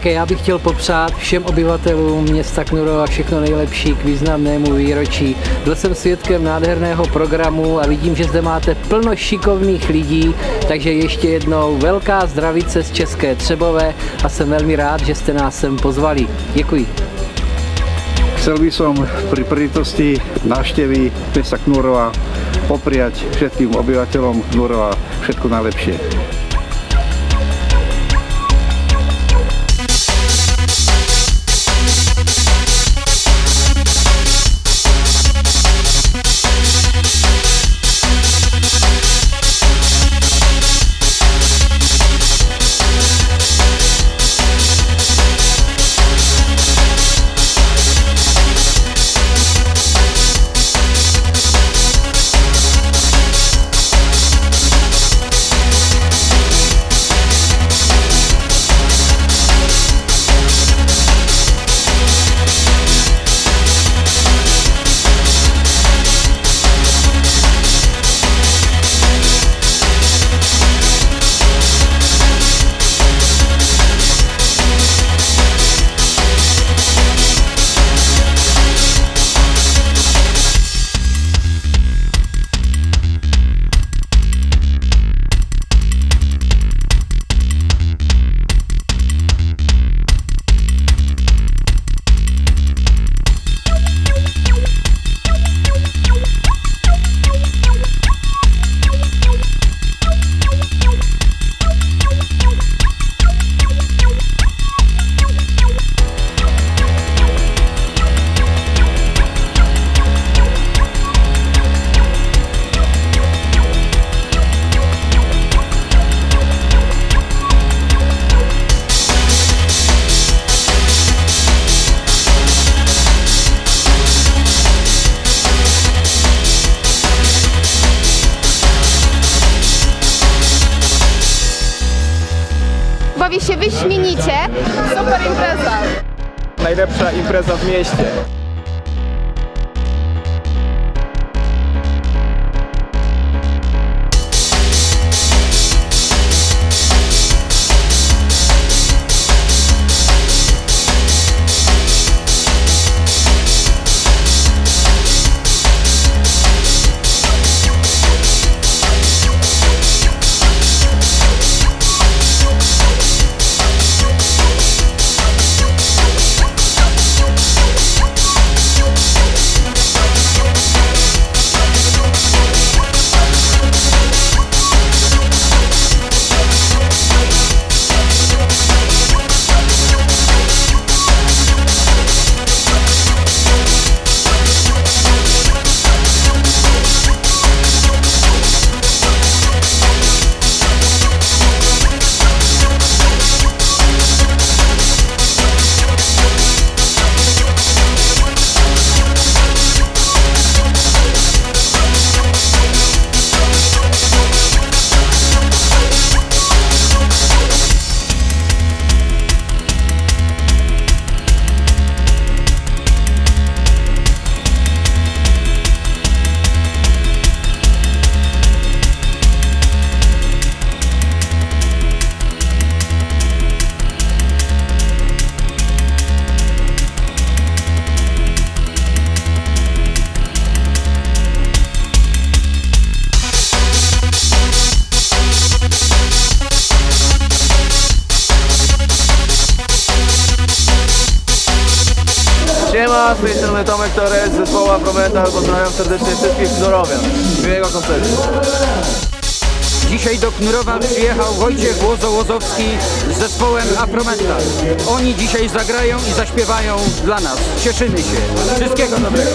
Také já bych chtěl popřát všem obyvatelům města Knurova všechno nejlepší k významnému výročí. Byl jsem svědkem nádherného programu a vidím, že zde máte plno šikovných lidí, takže ještě jednou velká zdravice z České Třebové a jsem velmi rád, že jste nás sem pozvali. Děkuji. Chcel by som pri príležitosti návštevy mesta Knurova popriať všetkým obyvateľom Knurova všetko najlepšie. Bawi się wyśmienicie. Super impreza. Najlepsza impreza w mieście. Siema, z tej strony Tomek Torres z zespołu Afrometal. Pozdrawiam serdecznie wszystkich zdrowian. Miłego koncertu. Dzisiaj do Knurowa przyjechał Wojciech Łozo-Łozowski z zespołem Afromental. Oni dzisiaj zagrają i zaśpiewają dla nas. Cieszymy się. Wszystkiego dobrego.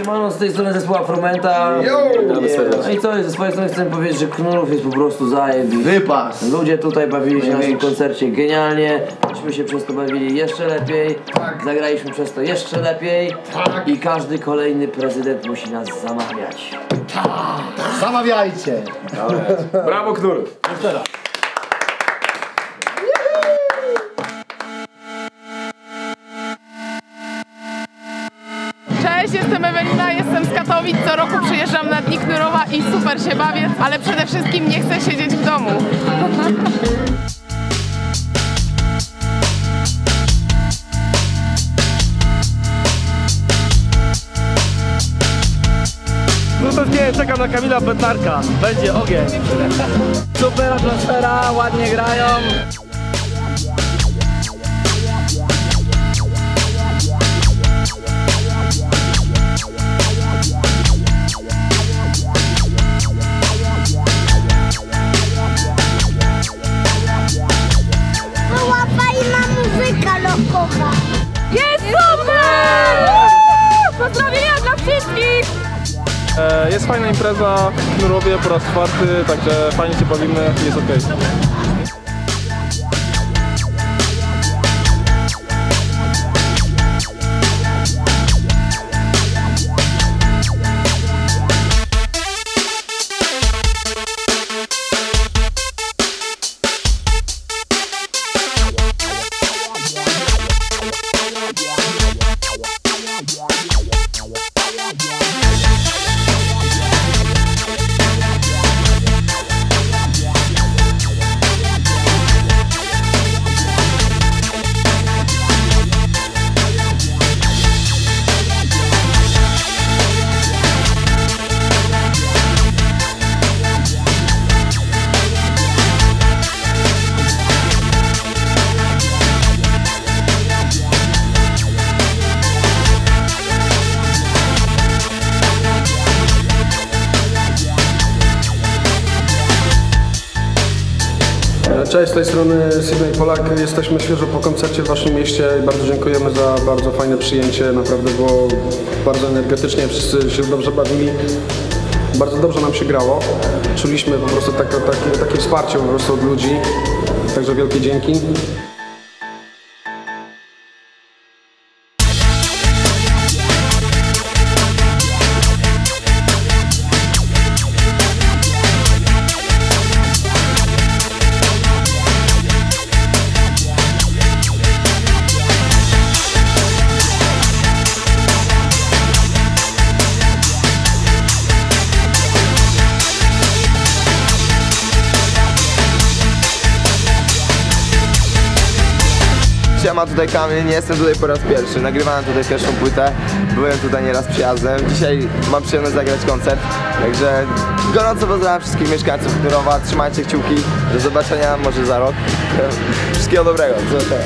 Siemano, z tej strony zespołu Afromenta. No i co, ze swojej strony chcę powiedzieć, że Knurów jest po prostu zajebisty. Wypas! Ludzie tutaj bawili się na tym koncercie genialnie, myśmy się przez to bawili jeszcze lepiej, zagraliśmy przez to jeszcze lepiej i każdy kolejny prezydent musi nas zamawiać. Zamawiajcie! Brawo Knur! Cześć, Co roku przyjeżdżam na Dni Knurowa i super się bawię, ale przede wszystkim nie chcę siedzieć w domu. No to nie, czekam na Kamila Bednarka. Będzie ogień. Super atmosfera, ładnie grają. Jest fajna impreza w Knurowie po raz czwarty, także fajnie się bawimy, jest okej. Cześć, z tej strony Sydney Polak. Jesteśmy świeżo po koncercie w Waszym mieście i bardzo dziękujemy za bardzo fajne przyjęcie. Naprawdę było bardzo energetycznie, wszyscy się dobrze bawili. Bardzo dobrze nam się grało. Czuliśmy po prostu takie, takie, takie wsparcie po prostu od ludzi. Także wielkie dzięki. Siema, tutaj Kamil, nie jestem tutaj po raz pierwszy. Nagrywałem tutaj pierwszą płytę, byłem tutaj nieraz przyjazdem. Dzisiaj mam przyjemność zagrać koncert, także gorąco pozdrawiam wszystkich mieszkańców Knurowa. Trzymajcie kciuki, do zobaczenia może za rok. Wszystkiego dobrego, do zobaczenia.